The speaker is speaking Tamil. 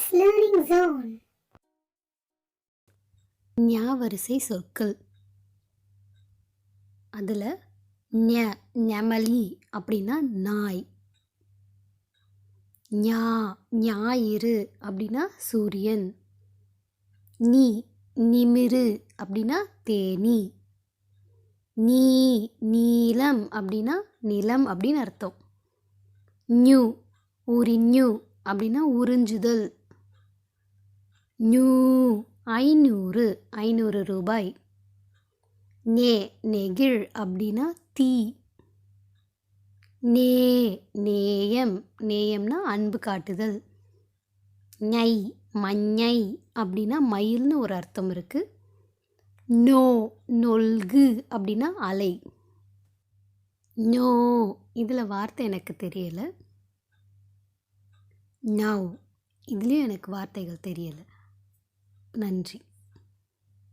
Kids லேர்னிங் ஜோன் ஞா வரிசை சொற்கள். அதில் ஞ ஞமலி அப்படின்னா நாய். ஞா ஞாயிறு அப்படின்னா சூரியன். நீ நிமிரு அப்படின்னா தேனி. நீ நீலம் அப்படின்னா நிலம் அப்படின்னு அர்த்தம். நியூ உரிஞு அப்படின்னா உறிஞ்சுதல். நியூ ஐநூறு ஐநூறு ரூபாய். நே நெகிழ் அப்படின்னா தீ. நே நேயம் நேயம்னா அன்பு காட்டுதல். ஞை மஞ்சை அப்படின்னா மயில்னு ஒரு அர்த்தம் இருக்குது நோ நொல்கு அப்படின்னா அலை. நோ இதில் வார்த்தை எனக்கு தெரியலை. நவ் இதுலேயும் எனக்கு வார்த்தைகள் தெரியலை. நன்றி.